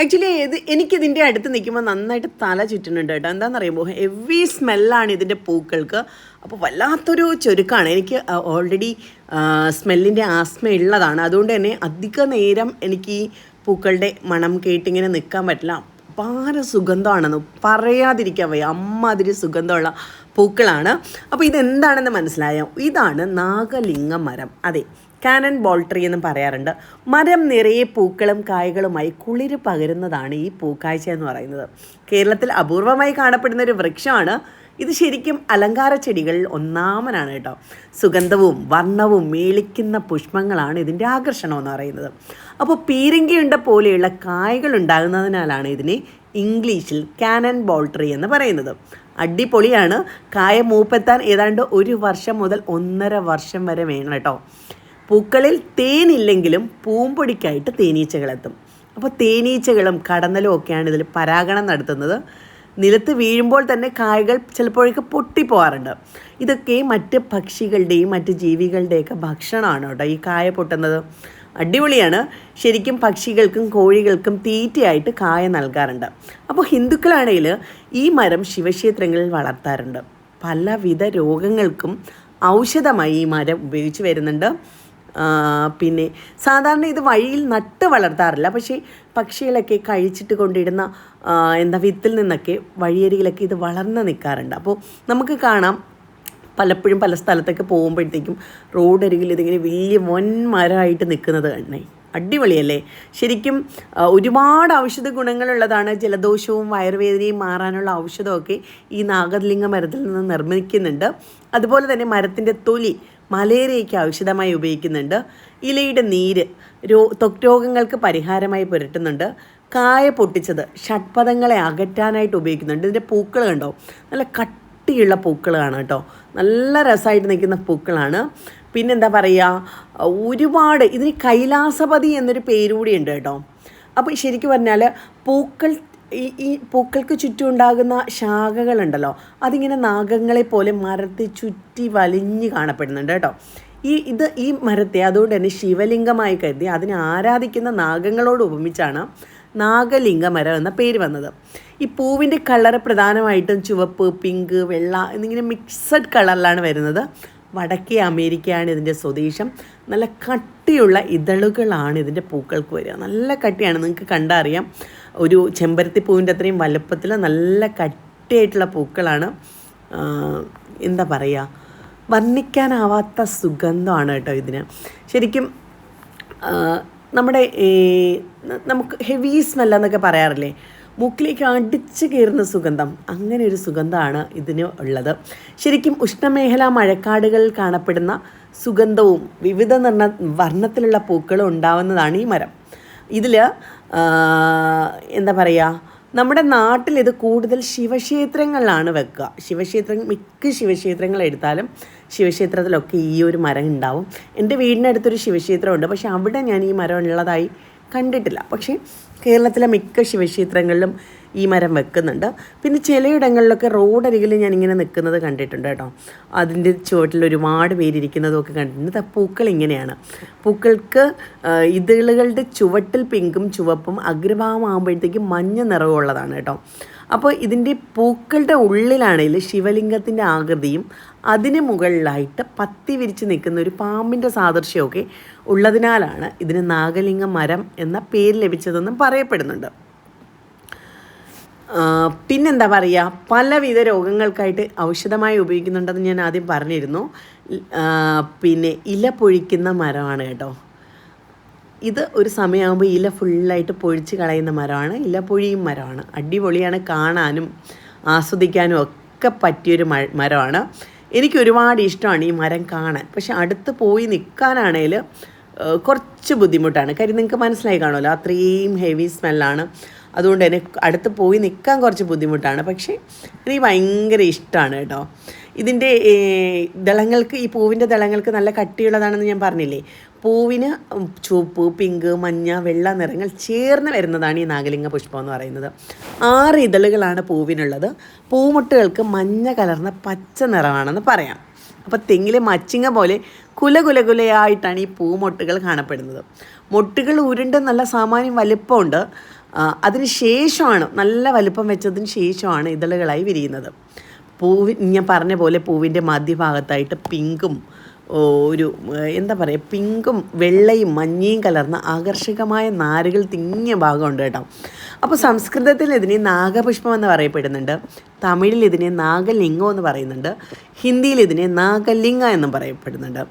Actually ഇത് എനിക്കിതിന്റെ അടുത്ത് നിൽക്കുമ്പോൾ നന്നായിട്ട് തല ചുറ്റുന്നുണ്ട് കേട്ടോ. എന്താണെന്നറിയുമ്പോൾ ഹെവി സ്മെല്ലാണ് ഇതിന്റെ പൂക്കൾക്ക്. അപ്പോൾ വല്ലാത്തൊരു ചുരുക്കമാണ് എനിക്ക് ഓൾറെഡി സ്മെല്ലിന്റെ ആസ്മ ഉള്ളതാണ്. അതുകൊണ്ട് തന്നെ അധിക നേരം എനിക്ക് ഈ പൂക്കളുടെ മണം കേട്ടിങ്ങനെ നിൽക്കാൻ പറ്റില്ല. അപാര സുഗന്ധമാണെന്ന് പറയാതിരിക്കാൻ വയ്യ. അമ്മാതിരി സുഗന്ധമുള്ള പൂക്കളാണ്. അപ്പോൾ ഇതെന്താണെന്ന് മനസ്സിലായോ? ഇതാണ് നാഗലിംഗ മരം. അതെ കാനൻ ബോൾട്രി എന്നും പറയാറുണ്ട്. മരം നിറയെ പൂക്കളും കായ്കളുമായി കുളിര് പകരുന്നതാണ് ഈ പൂക്കാഴ്ച എന്ന് പറയുന്നത്. കേരളത്തിൽ അപൂർവമായി കാണപ്പെടുന്ന ഒരു വൃക്ഷമാണ്. ഇത് ശരിക്കും അലങ്കാര ചെടികളിൽ ഒന്നാമനാണ് കേട്ടോ. സുഗന്ധവും വർണവും മേളിക്കുന്ന പുഷ്പങ്ങളാണ് ഇതിന്റെ ആകർഷണം എന്ന് പറയുന്നത്. അപ്പോൾ പീരങ്കിയുണ്ട പോലെയുള്ള കായകൾ ഉണ്ടാകുന്നതിനാലാണ് ഇതിനെ ഇംഗ്ലീഷിൽ കാനൻ ബോൾട്രി എന്ന് പറയുന്നത്. അടിപൊളിയാണ്. കായ മൂപ്പെത്താൻ ഏതാണ്ട് ഒരു വർഷം മുതൽ ഒന്നര വർഷം വരെ വേണം കേട്ടോ. പൂക്കളിൽ തേനില്ലെങ്കിലും പൂമ്പൊടിക്കായിട്ട് തേനീച്ചകളെത്തും. അപ്പോൾ തേനീച്ചകളും കടന്നലും ഒക്കെയാണ് ഇതിൽ പരാഗണം നടത്തുന്നത്. നിലത്ത് വീഴുമ്പോൾ തന്നെ കായകൾ ചിലപ്പോഴൊക്കെ പൊട്ടിപ്പോവാറുണ്ട്. ഇതൊക്കെ മറ്റ് പക്ഷികളുടെയും മറ്റ് ജീവികളുടെയൊക്കെ ഭക്ഷണമാണ് കേട്ടോ ഈ കായ പൊട്ടുന്നത്? അടിപൊളിയാണ്. ശരിക്കും പക്ഷികൾക്കും കോഴികൾക്കും തീറ്റയായിട്ട് കായ നൽകാറുണ്ട്. അപ്പോൾ ഹിന്ദുക്കളാണെങ്കിൽ ഈ മരം ശിവക്ഷേത്രങ്ങളിൽ വളർത്താറുണ്ട്. പലവിധ രോഗങ്ങൾക്കും ഔഷധമായി ഈ മരം ഉപയോഗിച്ച് വരുന്നുണ്ട്. പിന്നെ സാധാരണ ഇത് വഴിയിൽ നട്ട് വളർത്താറില്ല. പക്ഷേ പക്ഷികളൊക്കെ കഴിച്ചിട്ട് കൊണ്ടിടുന്ന എന്താ വിത്തിൽ നിന്നൊക്കെ വഴിയരികിലൊക്കെ ഇത് വളർന്ന് നിൽക്കാറുണ്ട് അപ്പോൾ നമുക്ക് കാണാം. പലപ്പോഴും പല സ്ഥലത്തൊക്കെ പോകുമ്പോഴത്തേക്കും റോഡരികിൽ ഇതിങ്ങനെ വലിയ വൻ മരമായിട്ട് നിൽക്കുന്നത് തന്നെ അടിപൊളിയല്ലേ? ശരിക്കും ഒരുപാട് ഔഷധ ഗുണങ്ങളുള്ളതാണ് ജലദോഷവും വയറുവേദനയും മാറാനുള്ള ഔഷധമൊക്കെ ഈ നാഗലിംഗ മരത്തിൽ നിന്ന് നിർമ്മിക്കുന്നുണ്ട്. അതുപോലെ തന്നെ മരത്തിന്റെ തൊലി മലേറിയയ്ക്ക് ഔഷധമായി ഉപയോഗിക്കുന്നുണ്ട്. ഇലയുടെ നീര് രോ രോഗങ്ങൾക്ക് പരിഹാരമായി പുരട്ടുന്നുണ്ട്. കായ പൊട്ടിച്ചത് ഷഡ്പഥങ്ങളെ അകറ്റാനായിട്ട് ഉപയോഗിക്കുന്നുണ്ട്. ഇതിന്റെ പൂക്കൾ കണ്ടോ? നല്ല കട്ടിയുള്ള പൂക്കളാണ് കേട്ടോ. നല്ല രസമായിട്ട് നിൽക്കുന്ന പൂക്കളാണ്. പിന്നെന്താ പറയുക? ഒരുപാട് ഇതിന് കൈലാസപതി എന്നൊരു പേര് ഉണ്ട് കേട്ടോ. അപ്പോൾ ശരിക്കും പറഞ്ഞാൽ പൂക്കൾ ഈ ഈ പൂക്കൾക്ക് ചുറ്റും ഉണ്ടാകുന്ന ശാഖകളുണ്ടല്ലോ അതിങ്ങനെ നാഗങ്ങളെ പോലെ മരത്തെ ചുറ്റി വലിഞ്ഞ് കാണപ്പെടുന്നുണ്ട് കേട്ടോ. ഈ ഇത് ഈ മരത്തെ അതുകൊണ്ട് തന്നെ ശിവലിംഗമായി കരുതി അതിനെ ആരാധിക്കുന്ന നാഗങ്ങളോട് ഉപമിച്ചാണ് നാഗലിംഗ മരം എന്ന പേര് വന്നത്. ഈ പൂവിന്റെ കളർ പ്രധാനമായിട്ടും ചുവപ്പ് പിങ്ക് വെള്ള എന്നിങ്ങനെ മിക്സഡ് കളറിലാണ് വരുന്നത്. വടക്കേ അമേരിക്കയാണ് ഇതിന്റെ സ്വദേശം. നല്ല കട്ടിയുള്ള ഇതളുകളാണ് ഇതിന്റെ പൂക്കൾക്ക് വരിക. നല്ല കട്ടിയാണ് നിങ്ങൾക്ക് കണ്ടറിയാം. ഒരു ചെമ്പരത്തി പൂവിന്റെ അത്രയും വലുപ്പത്തിൽ നല്ല കട്ടിയായിട്ടുള്ള പൂക്കളാണ്. എന്താ പറയുക വർണിക്കാനാവാത്ത സുഗന്ധമാണ് കേട്ടോ ഇതിന്. ശരിക്കും നമ്മുടെ നമുക്ക് ഹെവി സ്മെല്ലെന്നൊക്കെ പറയാറില്ലേ മൂക്കിലേക്ക് അടിച്ചു കയറുന്ന സുഗന്ധം അങ്ങനെ ഒരു സുഗന്ധമാണ് ഇതിന് ഉള്ളത്. ശരിക്കും ഉഷ്ണമേഖലാ മഴക്കാടുകളിൽ കാണപ്പെടുന്ന സുഗന്ധവും വിവിധ നിർണ വർണത്തിലുള്ള പൂക്കളും ഉണ്ടാവുന്നതാണ് ഈ മരം. ഇതിൽ എന്താ പറയുക നമ്മുടെ നാട്ടിൽ ഇത് കൂടുതൽ ശിവക്ഷേത്രങ്ങളിലാണ് വെക്കുക. ശിവക്ഷേത്രം മിക്ക ശിവക്ഷേത്രങ്ങൾ എടുത്താലും ശിവക്ഷേത്രത്തിലൊക്കെ ഈ ഒരു മരം ഉണ്ടാവും. എന്റെ വീടിനടുത്തൊരു ശിവക്ഷേത്രമുണ്ട്. പക്ഷെ അവിടെ ഞാൻ ഈ മരം ഉള്ളതായി കണ്ടിട്ടില്ല. പക്ഷേ കേരളത്തിലെ മിക്ക ശിവക്ഷേത്രങ്ങളിലും ഈ മരം വെക്കുന്നുണ്ട്. പിന്നെ ചിലയിടങ്ങളിലൊക്കെ റോഡരികിൽ ഞാൻ ഇങ്ങനെ നിൽക്കുന്നത് കണ്ടിട്ടുണ്ട് കേട്ടോ. അതിന്റെ ചുവട്ടിൽ ഒരുപാട് പേരിരിക്കുന്നതൊക്കെ കണ്ടിട്ടുണ്ട്. ദാ പൂക്കൾ ഇങ്ങനെയാണ്. പൂക്കൾക്ക് ആ, ഇതളുകളുടെ ചുവട്ടിൽ പിങ്കും ചുവപ്പും അഗ്രഭാഗമാകുമ്പോഴത്തേക്കും മഞ്ഞ നിറവുള്ളതാണ് കേട്ടോ. അപ്പോൾ ഇതിന്റെ പൂക്കളുടെ ഉള്ളിലാണെങ്കിൽ ശിവലിംഗത്തിന്റെ ആകൃതിയും അതിന് മുകളിലായിട്ട് പത്തി വിരിച്ച് നിൽക്കുന്ന ഒരു പാമ്പിന്റെ സാദൃശ്യമൊക്കെ ഉള്ളതിനാലാണ് ഇതിന് നാഗലിംഗ മരം എന്ന പേര് ലഭിച്ചതെന്നും പറയപ്പെടുന്നുണ്ട്. പിന്നെന്താ പറയുക പലവിധ രോഗങ്ങൾക്കായിട്ട് ഔഷധമായി ഉപയോഗിക്കുന്നുണ്ടെന്ന് ഞാൻ ആദ്യം പറഞ്ഞിരുന്നു. പിന്നെ ഇല പൊഴിക്കുന്ന മരമാണ് കേട്ടോ. ഇത് ഒരു സമയമാകുമ്പോൾ ഇല ഫുള്ളായിട്ട് പൊഴിച്ച് കളയുന്ന മരമാണ്. ഇല പൊഴിയും മരമാണ്. അടിപൊളിയാണ്. കാണാനും ആസ്വദിക്കാനും ഒക്കെ പറ്റിയൊരു മരമാണ്. എനിക്ക് ഒരുപാട് ഇഷ്ടമാണ് ഈ മരം കാണാൻ. പക്ഷെ അടുത്ത് പോയി നിൽക്കാനാണേൽ കുറച്ച് ബുദ്ധിമുട്ടാണ്. കാര്യം നിങ്ങൾക്ക് മനസ്സിലായി കാണുമല്ലോ അത്രയും ഹെവി സ്മെല്ലാണ് അതുകൊണ്ട് തന്നെ അടുത്ത് പോയി നിൽക്കാൻ കുറച്ച് ബുദ്ധിമുട്ടാണ്. പക്ഷേ എനിക്ക് ഭയങ്കര ഇഷ്ടമാണ് കേട്ടോ. ഇതിന്റെ ദളങ്ങൾക്ക് ഈ പൂവിന്റെ ദളങ്ങൾക്ക് നല്ല കട്ടിയുള്ളതാണെന്ന് ഞാൻ പറഞ്ഞില്ലേ? പൂവിന് ചുവപ്പ് പിങ്ക് മഞ്ഞ വെള്ള നിറങ്ങൾ ചേർന്ന് വരുന്നതാണ് ഈ നാഗലിംഗ പുഷ്പം എന്ന് പറയുന്നത്. ആറ് ഇതളുകളാണ് പൂവിനുള്ളത്. പൂമുട്ടുകൾക്ക് മഞ്ഞ കലർന്ന പച്ച നിറമാണെന്ന് പറയാം. അപ്പോൾ തെങ്ങിലെ മച്ചിങ്ങ പോലെ കുലകുലകുലയായിട്ടാണ് കുല കുലയായിട്ടാണ് ഈ പൂമൊട്ടുകൾ കാണപ്പെടുന്നത്. മൊട്ടുകൾ ഉരുണ്ട് നല്ല സാമാന്യം വലിപ്പമുണ്ട്. അതിന് ശേഷമാണ് നല്ല വലുപ്പം വെച്ചതിന് ശേഷമാണ് ഇതളുകളായി വിരിയുന്നത്. പൂവി ഞാൻ പറഞ്ഞ പോലെ പൂവിന്റെ മധ്യഭാഗത്തായിട്ട് പിങ്കും ഒരു എന്താ പറയുക പിങ്കും വെള്ളയും മഞ്ഞയും കലർന്ന ആകർഷകമായ നാരുകൾ തിങ്ങിയ ഭാഗമുണ്ട് കേട്ടോ. അപ്പോൾ സംസ്കൃതത്തിൽ ഇതിനെ നാഗപുഷ്പം എന്ന് പറയപ്പെടുന്നുണ്ട്. തമിഴിൽ ഇതിനെ നാഗലിംഗം എന്ന് പറയുന്നുണ്ട്. ഹിന്ദിയിൽ ഇതിനെ നാഗലിംഗ എന്നും പറയപ്പെടുന്നുണ്ട്.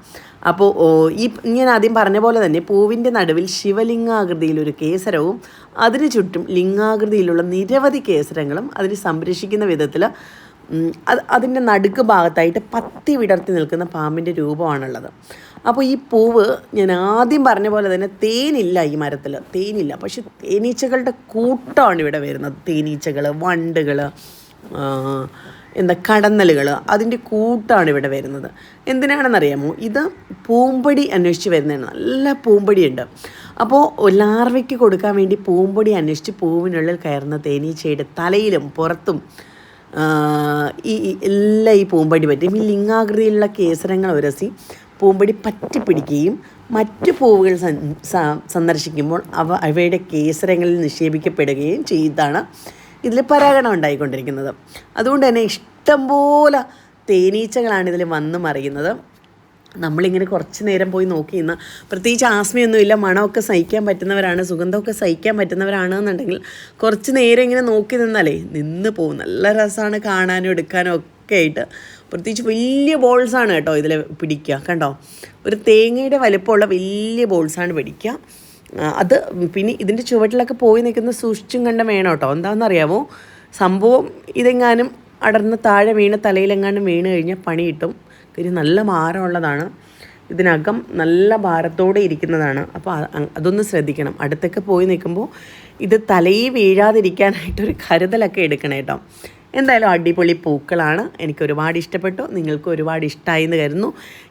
അപ്പോൾ ഈ ഞാൻ ആദ്യം പറഞ്ഞ പോലെ തന്നെ പൂവിന്റെ നടുവിൽ ശിവലിംഗാകൃതിയിലൊരു കേസരവും അതിനു ചുറ്റും ലിംഗാകൃതിയിലുള്ള നിരവധി കേസരങ്ങളും അതിനെ സംരക്ഷിക്കുന്ന വിധത്തിൽ അത് അതിന്റെ നടുക്ക് ഭാഗത്തായിട്ട് പത്തി വിടർത്തി നിൽക്കുന്ന പാമ്പിന്റെ രൂപമാണുള്ളത്. അപ്പോൾ ഈ പൂവ് ഞാൻ ആദ്യം പറഞ്ഞ പോലെ തന്നെ തേനില്ല ഈ മരത്തിൽ. തേനില്ല. പക്ഷെ തേനീച്ചകളുടെ കൂട്ടമാണ് ഇവിടെ വരുന്നത്. തേനീച്ചകൾ വണ്ടുകൾ എന്താ കടന്നലുകൾ അതിന്റെ കൂട്ടാണ് ഇവിടെ വരുന്നത്. എന്തിനാണെന്നറിയാമോ? ഇത് പൂമ്പൊടി അന്വേഷിച്ച് വരുന്നതാണ് നല്ല പൂമ്പൊടിയുണ്ട്. അപ്പോൾ ലാർവയ്ക്ക് കൊടുക്കാൻ വേണ്ടി പൂമ്പൊടി അന്വേഷിച്ച് പൂവിനുള്ളിൽ കയറുന്ന തേനീച്ചയുടെ തലയിലും പുറത്തും ഈ എല്ലാം ഈ പൂമ്പടി പറ്റും. ഈ ലിംഗാകൃതിയിലുള്ള കേസരങ്ങൾ ഉരസി പൂമ്പടി പറ്റിപ്പിടിക്കുകയും മറ്റു പൂവുകൾ സന്ദർശിക്കുമ്പോൾ അവ അവയുടെ കേസരങ്ങളിൽ നിക്ഷേപിക്കപ്പെടുകയും ചെയ്താണ് ഇതിൽ പരാഗണം ഉണ്ടായിക്കൊണ്ടിരിക്കുന്നത്. അതുകൊണ്ട് തന്നെ ഇഷ്ടംപോലെ തേനീച്ചകളാണ് ഇതിൽ വന്നു മറിയുന്നത്. നമ്മളിങ്ങനെ കുറച്ച് നേരം പോയി നോക്കി നിന്ന് പ്രത്യേകിച്ച് ആസ്മയൊന്നുമില്ല മണമൊക്കെ സഹിക്കാൻ പറ്റുന്നവരാണ് സുഗന്ധമൊക്കെ സഹിക്കാൻ പറ്റുന്നവരാണ് എന്നുണ്ടെങ്കിൽ കുറച്ച് നേരം ഇങ്ങനെ നോക്കി നിന്നാലേ നിന്ന് പോകും നല്ല രസമാണ് കാണാനും എടുക്കാനും ഒക്കെ ആയിട്ട്. പ്രത്യേകിച്ച് വലിയ ബോൾസാണ് കേട്ടോ ഇതിൽ പിടിക്കുക കണ്ടോ? ഒരു തേങ്ങയുടെ വലിപ്പമുള്ള വലിയ ബോൾസാണ് പിടിക്കുക. അത് പിന്നെ ഇതിന്റെ ചുവട്ടിലൊക്കെ പോയി നിൽക്കുന്ന സൂക്ഷിച്ചും കണ്ട വേണം കേട്ടോ. എന്താണെന്നറിയാമോ സംഭവം ഇതെങ്ങാനും അടർന്ന് താഴെ വീണ് തലയിലെങ്ങാനും വീണ് കഴിഞ്ഞാൽ പണി കിട്ടും കാര്യം നല്ല ഭാരമുള്ളതാണ്. ഇതിനകം നല്ല ഭാരത്തോടെ ഇരിക്കുന്നതാണ്. അപ്പോൾ അതൊന്ന് ശ്രദ്ധിക്കണം. അടുത്തൊക്കെ പോയി നിൽക്കുമ്പോൾ ഇത് തലയിൽ വീഴാതിരിക്കാനായിട്ടൊരു കരുതലൊക്കെ എടുക്കണം കേട്ടോ. എന്തായാലും അടിപൊളി പൂക്കളാണ്. എനിക്ക് ഒരുപാട് ഇഷ്ടപ്പെട്ടു. നിങ്ങൾക്ക് ഒരുപാട് ഇഷ്ടമായി എന്ന് കരുതുന്നു.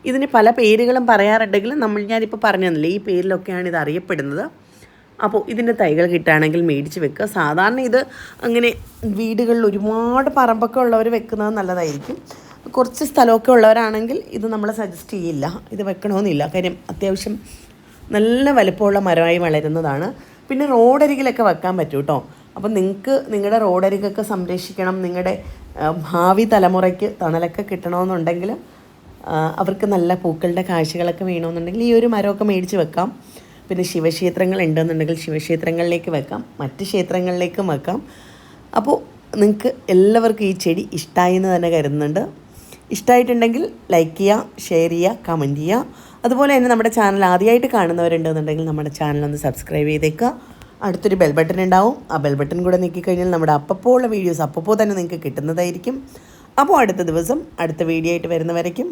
ഇതിന് പല പേരുകളും പറയാറുണ്ടെങ്കിലും നമ്മൾ ഞാനിപ്പോൾ പറഞ്ഞു തന്നില്ലേ ഈ പേരിലൊക്കെയാണ് ഇത് അറിയപ്പെടുന്നത്. അപ്പോൾ ഇതിന്റെ തൈകൾ കിട്ടുകയാണെങ്കിൽ മേടിച്ച് വെക്കുക. സാധാരണ ഇത് അങ്ങനെ വീടുകളിൽ ഒരുപാട് പറമ്പൊക്കെ ഉള്ളവർ വെക്കുന്നത് നല്ലതായിരിക്കും. കുറച്ച് സ്ഥലമൊക്കെ ഉള്ളവരാണെങ്കിൽ ഇത് നമ്മൾ സജസ്റ്റ് ചെയ്യില്ല. ഇത് വെക്കണമെന്നില്ല കാര്യം അത്യാവശ്യം നല്ല വലിപ്പമുള്ള മരമായി വളരുന്നതാണ്. പിന്നെ റോഡരികിലൊക്കെ വെക്കാൻ പറ്റും കേട്ടോ അപ്പം നിങ്ങൾക്ക് നിങ്ങളുടെ റോഡരികൊക്കെ സംരക്ഷിക്കണം. നിങ്ങളുടെ ഭാവി തലമുറയ്ക്ക് തണലൊക്കെ കിട്ടണമെന്നുണ്ടെങ്കിൽ അവർക്ക് നല്ല പൂക്കളുടെ കാഴ്ചകളൊക്കെ വേണമെന്നുണ്ടെങ്കിൽ ഈ ഒരു മരമൊക്കെ മേടിച്ച് വെക്കാം. പിന്നെ ശിവക്ഷേത്രങ്ങൾ ഉണ്ടെന്നുണ്ടെങ്കിൽ ശിവക്ഷേത്രങ്ങളിലേക്ക് വെക്കാം. മറ്റ് ക്ഷേത്രങ്ങളിലേക്കും വെക്കാം. അപ്പോൾ നിങ്ങൾക്ക് എല്ലാവർക്കും ഈ ചെടി ഇഷ്ടമായി എന്ന് തന്നെ കരുതുന്നുണ്ട്. ഇഷ്ടമായിട്ടുണ്ടെങ്കിൽ ലൈക്ക് ചെയ്യുക ഷെയർ ചെയ്യുക കമന്റ് ചെയ്യുക അതുപോലെ തന്നെ നമ്മുടെ ചാനൽ ആദ്യമായിട്ട് കാണുന്നവരുണ്ടെന്നുണ്ടെങ്കിൽ നമ്മുടെ ചാനൽ ഒന്ന് സബ്സ്ക്രൈബ് ചെയ്തേക്കുക. അടുത്തൊരു ബെൽ ബട്ടൺ ഉണ്ടാവും. ആ ബെൽ ബട്ടൺ കൂടെ നീക്കിക്കഴിഞ്ഞാൽ നമ്മുടെ അപ്പപ്പോൾ ഉള്ള വീഡിയോസ് അപ്പപ്പോൾ തന്നെ നിങ്ങൾക്ക് കിട്ടുന്നതായിരിക്കും. അപ്പോൾ അടുത്ത ദിവസം അടുത്ത വീഡിയോ ആയിട്ട് വരുന്നവരേക്കും